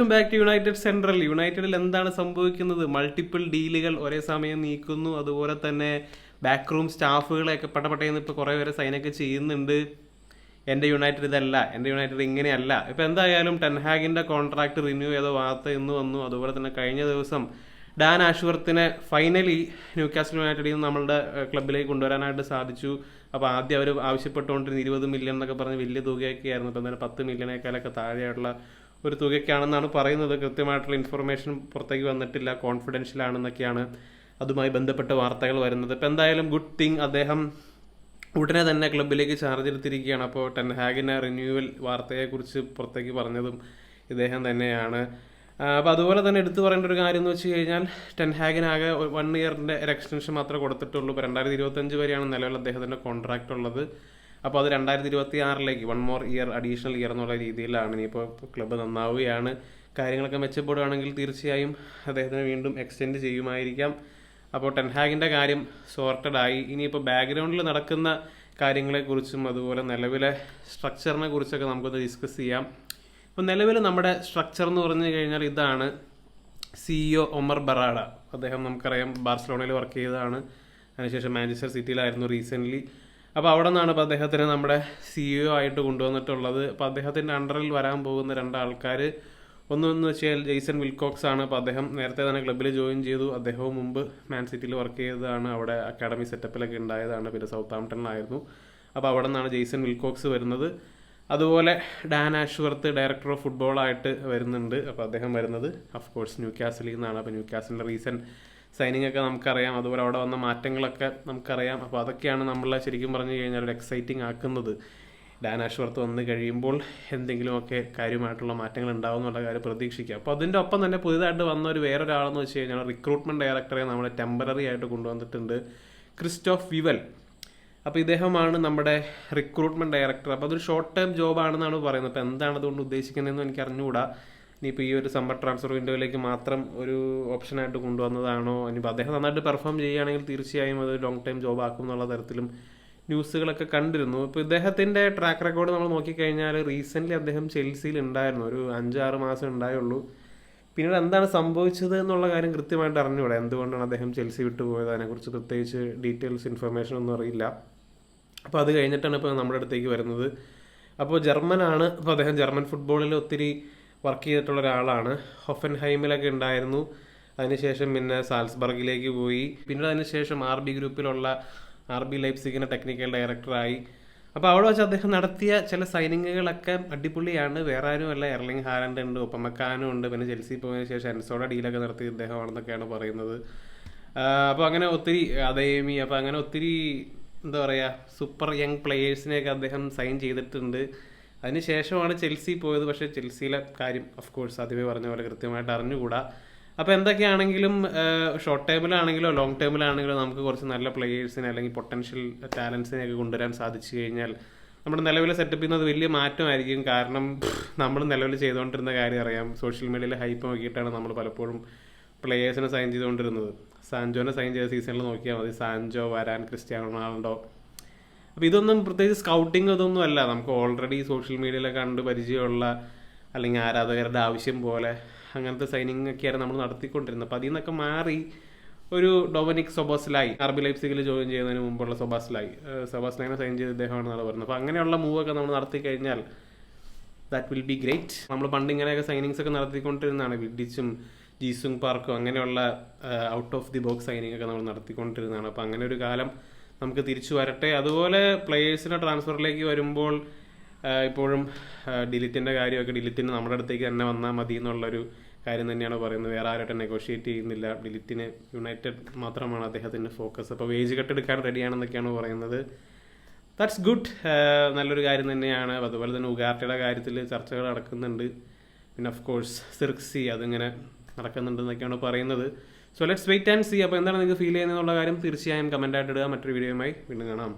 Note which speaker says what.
Speaker 1: Welcome back to United Central യുണൈറ്റഡിൽ എന്താണ് സംഭവിക്കുന്നത്? Multiple ഡീലുകൾ ഒരേ സമയം നീക്കുന്നു. അതുപോലെ തന്നെ ബാക്ക് റൂം സ്റ്റാഫുകളെയൊക്കെ പട്ടപട്ടയെന്ന് ഇപ്പോൾ കുറേ പേരെ സൈനൊക്കെ ചെയ്യുന്നുണ്ട്. എന്റെ യുണൈറ്റഡ് ഇതല്ല. എന്റെ യുണൈറ്റഡ് ഇങ്ങനെയല്ല. ഇപ്പോൾ എന്തായാലും ടെൻഹാഗിന്റെ കോൺട്രാക്ട് റിന്യൂ ചെയ്ത വാർത്ത ഇന്ന് വന്നു. അതുപോലെ തന്നെ കഴിഞ്ഞ ദിവസം ഡാൻ ആഷ്വർത്തിനെ ഫൈനലി ന്യൂകാസ്റ്റൽ യുണൈറ്റഡിൽ നിന്ന് നമ്മളുടെ ക്ലബിലേക്ക് കൊണ്ടുവരാനായിട്ട് സാധിച്ചു. അപ്പോൾ ആദ്യം അവർ ആവശ്യപ്പെട്ടുകൊണ്ടിരുന്ന ഇരുപത് മില്യൺ എന്നൊക്കെ പറഞ്ഞ് വലിയ തുകയൊക്കെ ആയിരുന്നു ഇപ്പം തന്നെ പത്ത് മില്യണേക്കാളൊക്കെ താഴെയുള്ള ഒരു തുകയ്ക്കാണെന്നാണ് പറയുന്നത്. കൃത്യമായിട്ടുള്ള ഇൻഫർമേഷൻ പുറത്തേക്ക് വന്നിട്ടില്ല. കോൺഫിഡൻഷ്യൽ ആണെന്നൊക്കെയാണ് അതുമായി ബന്ധപ്പെട്ട വാർത്തകൾ വരുന്നത്. ഇപ്പം എന്തായാലും ഗുഡ് തിങ് അദ്ദേഹം ഉടനെ തന്നെ ക്ലബിലേക്ക് ചാർജ് എടുത്തിരിക്കുകയാണ്. അപ്പോൾ ടെൻ ഹാഗിന്റെ റിന്യൂവൽ വാർത്തയെക്കുറിച്ച് പുറത്തേക്ക് പറഞ്ഞതും ഇദ്ദേഹം തന്നെയാണ്. അപ്പോൾ അതുപോലെ തന്നെ എടുത്തു പറയേണ്ട ഒരു കാര്യം എന്ന് വെച്ച് കഴിഞ്ഞാൽ ടെൻ ഹാഗിനാകെ വൺ ഇയറിന്റെ ഒരു എക്സ്റ്റൻഷൻ മാത്രമേ കൊടുത്തിട്ടുള്ളൂ. ഇപ്പോൾ രണ്ടായിരത്തി ഇരുപത്തഞ്ച് വരെയാണ് നിലവിൽ അദ്ദേഹത്തിന്റെ കോൺട്രാക്റ്റ് ഉള്ളത്. അപ്പോൾ അത് രണ്ടായിരത്തി ഇരുപത്തി ആറിലേക്ക് one more year additional year എന്നുള്ള രീതിയിലാണ്. ഇനിയിപ്പോൾ ക്ലബ്ബ് നന്നാവുകയാണ്. കാര്യങ്ങളൊക്കെ മെച്ചപ്പെടുകയാണെങ്കിൽ തീർച്ചയായും അദ്ദേഹത്തിന് വീണ്ടും എക്സ്റ്റെൻഡ് ചെയ്യുമായിരിക്കാം. അപ്പോൾ ടെൻഹാഗിന്റെ കാര്യം സോർട്ടഡ് ആയി. ഇനിയിപ്പോൾ ബാക്ക്ഗ്രൗണ്ടിൽ നടക്കുന്ന കാര്യങ്ങളെക്കുറിച്ചും അതുപോലെ നിലവിലെ സ്ട്രക്ചറിനെ കുറിച്ചൊക്കെ നമുക്കൊന്ന് ഡിസ്കസ് ചെയ്യാം. ഇപ്പോൾ നിലവിൽ നമ്മുടെ സ്ട്രക്ചർ എന്ന് പറഞ്ഞു കഴിഞ്ഞാൽ ഇതാണ് സിഇഒ ഒമർ ബറാഡ. അദ്ദേഹം നമുക്കറിയാം ബാർസലോണയിൽ വർക്ക് ചെയ്തതാണ്. അതിനുശേഷം മാഞ്ചസ്റ്റർ സിറ്റിയിലായിരുന്നു റീസെന്റ്ലി അപ്പോൾ അവിടെ നിന്നാണ് ഇപ്പോൾ അദ്ദേഹത്തിന് നമ്മുടെ സിഇഒ ആയിട്ട് കൊണ്ടുവന്നിട്ടുള്ളത്. അപ്പോൾ അദ്ദേഹത്തിന്റെ അണ്ടറിൽ വരാൻ പോകുന്ന രണ്ടാൾക്കാർ ഒന്നെന്ന് വെച്ചാൽ ജെയ്സൺ വിൽക്കോക്സ് ആണ്. അപ്പോൾ അദ്ദേഹം നേരത്തെ തന്നെ ക്ലബ്ബിൽ ജോയിൻ ചെയ്തു. അദ്ദേഹവും മുമ്പ് മാൻ സിറ്റിയിൽ വർക്ക് ചെയ്തതാണ്. അവിടെ അക്കാഡമി സെറ്റപ്പിലൊക്കെ ഉണ്ടായതാണ്. പിന്നെ സൗത്ത് ആംപ്ടണിലായിരുന്നു അപ്പോൾ അവിടെ നിന്നാണ് ജെയ്സൺ വിൽക്കോക്സ് വരുന്നത്. അതുപോലെ ഡാൻ ആഷ്വർത്ത് ഡയറക്ടർ ഓഫ് ഫുട്ബോളായിട്ട് വരുന്നുണ്ട്. അപ്പോൾ അദ്ദേഹം വരുന്നത് ഓഫ് കോഴ്സ് ന്യൂ കാസിലിൽ നിന്നാണ്. അപ്പോൾ ന്യൂ കാസിലിന്റെ റീസെന്റ് സൈനിങ് ഒക്കെ നമുക്കറിയാം. അതുപോലെ അവിടെ വന്ന മാറ്റങ്ങളൊക്കെ നമുക്കറിയാം. അപ്പോൾ അതൊക്കെയാണ് നമ്മളെ ശരിക്കും പറഞ്ഞു കഴിഞ്ഞാൽ ഒരു എക്സൈറ്റിംഗ് ആക്കുന്നത്. ഡാനാഷ്വർത്ത് വന്ന് കഴിയുമ്പോൾ എന്തെങ്കിലുമൊക്കെ കാര്യമായിട്ടുള്ള മാറ്റങ്ങൾ ഉണ്ടാവും എന്നുള്ള കാര്യം പ്രതീക്ഷിക്കുക അപ്പോൾ അതിന്റെ ഒപ്പം തന്നെ പുതിയതായിട്ട് വന്ന ഒരു വേറൊരാളെന്ന് വെച്ച് കഴിഞ്ഞാൽ റിക്രൂട്ട്മെന്റ് ഡയറക്ടറെ നമ്മൾ ടെമ്പററി ആയിട്ട് കൊണ്ടുവന്നിട്ടുണ്ട്. ക്രിസ്റ്റോഫ് വിവൽ അപ്പോൾ ഇദ്ദേഹമാണ് നമ്മുടെ റിക്രൂട്ട്മെന്റ് ഡയറക്ടർ അപ്പോൾ അതൊരു ഷോർട്ട് ടേം ജോബാണെന്നാണ് പറയുന്നത്. അപ്പോൾ എന്താണ് അതുകൊണ്ട് ഉദ്ദേശിക്കുന്നതെന്ന് എനിക്ക് അറിഞ്ഞുകൂടാ ഇനിയിപ്പോൾ ഈ ഒരു സമ്മർ ട്രാൻസ്ഫർ വിൻഡോയിലേക്ക് മാത്രം ഒരു ഓപ്ഷനായിട്ട് കൊണ്ടുവന്നതാണോ? ഇനിയിപ്പോൾ അദ്ദേഹം നന്നായിട്ട് പെർഫോം ചെയ്യുകയാണെങ്കിൽ തീർച്ചയായും അത് ലോങ് ടൈം ജോബ് ആക്കും എന്നുള്ള തരത്തിലും ന്യൂസുകളൊക്കെ കണ്ടിരുന്നു. ഇപ്പോൾ ഇദ്ദേഹത്തിന്റെ ട്രാക്ക് റെക്കോർഡ് നമ്മൾ നോക്കിക്കഴിഞ്ഞാൽ റീസെന്റ്ലി അദ്ദേഹം ചെൽസിയിൽ ഉണ്ടായിരുന്നു. ഒരു അഞ്ചാറ് മാസം ഉണ്ടായുള്ളൂ. പിന്നീട് എന്താണ് സംഭവിച്ചത് എന്നുള്ള കാര്യം കൃത്യമായിട്ട് അറിഞ്ഞുകൂടെ. എന്തുകൊണ്ടാണ് അദ്ദേഹം ചെൽസി വിട്ടു പോയത്? അതിനെക്കുറിച്ച് പ്രത്യേകിച്ച് ഡീറ്റെയിൽസ് ഇൻഫർമേഷൻ ഒന്നും അറിയില്ല. അപ്പോൾ അത് കഴിഞ്ഞിട്ടാണ് ഇപ്പോൾ നമ്മുടെ അടുത്തേക്ക് വരുന്നത്. അപ്പോൾ ജർമ്മനാണ്. ഇപ്പോൾ അദ്ദേഹം ജർമ്മൻ ഫുട്ബോളിൽ ഒത്തിരി വർക്ക് ചെയ്തിട്ടുള്ള ഒരാളാണ്. ഹൊഫൻഹൈമിലൊക്കെ ഉണ്ടായിരുന്നു. അതിനുശേഷം പിന്നെ സാൽസ്ബർഗിലേക്ക് പോയി. പിന്നീട് അതിനുശേഷം ആർ ബി ഗ്രൂപ്പിലുള്ള ആർ ബി ലൈപ്സിഗിന്റെ ടെക്നിക്കൽ ഡയറക്ടറായി അപ്പോൾ അവിടെ വെച്ച് അദ്ദേഹം നടത്തിയ ചില സൈനിങ്ങുകളൊക്കെ അടിപൊളിയാണ്. വേറെ ആരുമല്ല എർലിംഗ് ഹാലൻഡ് ഉണ്ട് ഒപ്പമക്കാനും ഉണ്ട്. പിന്നെ ചെൽസി പോയതിനു ശേഷം എൻസോടെ ഡീലൊക്കെ നടത്തി ഇദ്ദേഹമാണെന്നൊക്കെയാണ് പറയുന്നത്. അപ്പോൾ അങ്ങനെ ഒത്തിരി അതേമി അപ്പോൾ അങ്ങനെ ഒത്തിരി എന്താ പറയുക സൂപ്പർ യങ് പ്ലെയേഴ്സിനെയൊക്കെ അദ്ദേഹം സൈൻ ചെയ്തിട്ടുണ്ട്. അതിനുശേഷമാണ് ചെൽസി പോയത്. പക്ഷേ ചെൽസിയിലെ കാര്യം ഓഫ് കോഴ്സ് ആദ്യമേ പറഞ്ഞ പോലെ കൃത്യമായിട്ട് അറിഞ്ഞുകൂടാ. അപ്പോൾ എന്തൊക്കെയാണെങ്കിലും ഷോർട്ട് ടേമിലാണെങ്കിലോ ലോങ് ടേമിലാണെങ്കിലോ നമുക്ക് കുറച്ച് നല്ല പ്ലെയേഴ്സിനെ അല്ലെങ്കിൽ പൊട്ടൻഷ്യൽ ടാലൻസിനെ ഒക്കെ കൊണ്ടുവരാൻ സാധിച്ചു കഴിഞ്ഞാൽ നമ്മുടെ നിലവിലെ സെറ്റപ്പിൽ നിന്ന് അത് വലിയ മാറ്റമായിരിക്കും. കാരണം നമ്മൾ നിലവിൽ ചെയ്തുകൊണ്ടിരുന്ന കാര്യം അറിയാം. സോഷ്യൽ മീഡിയയിൽ ഹൈപ്പ് നോക്കിയിട്ടാണ് നമ്മൾ പലപ്പോഴും പ്ലെയേഴ്സിനെ സൈൻ ചെയ്തുകൊണ്ടിരുന്നത്. സാൻജോനെ സൈൻ ചെയ്ത സീസണിൽ നോക്കിയാൽ മതി. സാൻജോ വരാൻ ക്രിസ്ത്യാനോ റൊണാൾഡോ അപ്പോൾ ഇതൊന്നും പ്രത്യേകിച്ച് സ്കൗട്ടിങ് ഇതൊന്നും അല്ല. നമുക്ക് ഓൾറെഡി സോഷ്യൽ മീഡിയയിലൊക്കെ കണ്ട് പരിചയമുള്ള അല്ലെങ്കിൽ ആരാധകരുടെ ആവശ്യം പോലെ അങ്ങനത്തെ സൈനിങ് ഒക്കെയാണ് നമ്മൾ നടത്തിക്കൊണ്ടിരുന്നത്. അപ്പോൾ അതിൽ നിന്നൊക്കെ മാറി ഒരു ഡൊമനിക് സൊബോസ്ലായി അറബി ലൈപ്സിഗിൽ ജോയിൻ ചെയ്യുന്നതിന് മുമ്പുള്ള സൊബാസ്ലായി സൊബാസ്ലൈനെ സൈൻ ചെയ്ത ഇദ്ദേഹമാണെന്നാണ് പറയുന്നത് അപ്പോൾ അങ്ങനെയുള്ള മൂവൊക്കെ നമ്മൾ നടത്തി കഴിഞ്ഞാൽ ദാറ്റ് വിൽ ബി ഗ്രേറ്റ് നമ്മൾ പണ്ട് ഇങ്ങനെയൊക്കെ സൈനിങ്സ് ഒക്കെ നടത്തിക്കൊണ്ടിരുന്നതാണ്. വിഡിച്ചും ജീസുങ് പാർക്കും അങ്ങനെയുള്ള out of the box signing ഒക്കെ നമ്മൾ നടത്തിക്കൊണ്ടിരുന്നതാണ്. അപ്പോൾ അങ്ങനെ ഒരു കാലം നമുക്ക് തിരിച്ചു വരട്ടെ. അതുപോലെ പ്ലേയേഴ്സിന്റെ ട്രാൻസ്ഫറിലേക്ക് വരുമ്പോൾ ഇപ്പോഴും ഡിലിറ്റിന്റെ കാര്യമൊക്കെ ഡിലിറ്റിന് നമ്മുടെ അടുത്തേക്ക് തന്നെ വന്നാൽ മതി എന്നുള്ളൊരു കാര്യം തന്നെയാണ് പറയുന്നത്. വേറെ ആരായിട്ട് നെഗോഷിയേറ്റ് ചെയ്യുന്നില്ല. ഡിലിറ്റിന് യുണൈറ്റഡ് മാത്രമാണ് അദ്ദേഹത്തിന്റെ ഫോക്കസ് അപ്പോൾ വേജ് കട്ട് എടുക്കാൻ റെഡിയാണെന്നൊക്കെയാണ് പറയുന്നത്. ദാറ്റ്സ് ഗുഡ് നല്ലൊരു കാര്യം തന്നെയാണ്. അതുപോലെ തന്നെ ഉഗാർട്ടയുടെ കാര്യത്തിൽ ചർച്ചകൾ നടക്കുന്നുണ്ട്. പിന്നെ ഓഫ് കോഴ്സ് സിർക്സി അതിങ്ങനെ നടക്കുന്നുണ്ടെന്നൊക്കെയാണ് പറയുന്നത്. So let's wait and see അപ്പോൾ എന്താണ് നിങ്ങൾക്ക് ഫീൽ ചെയ്യുന്നതെന്നുള്ള കാര്യം തീർച്ചയായും കമന്റായിട്ട് ഇടുക. മറ്റൊരു വീഡിയോയുമായി വീണ്ടും കാണാം.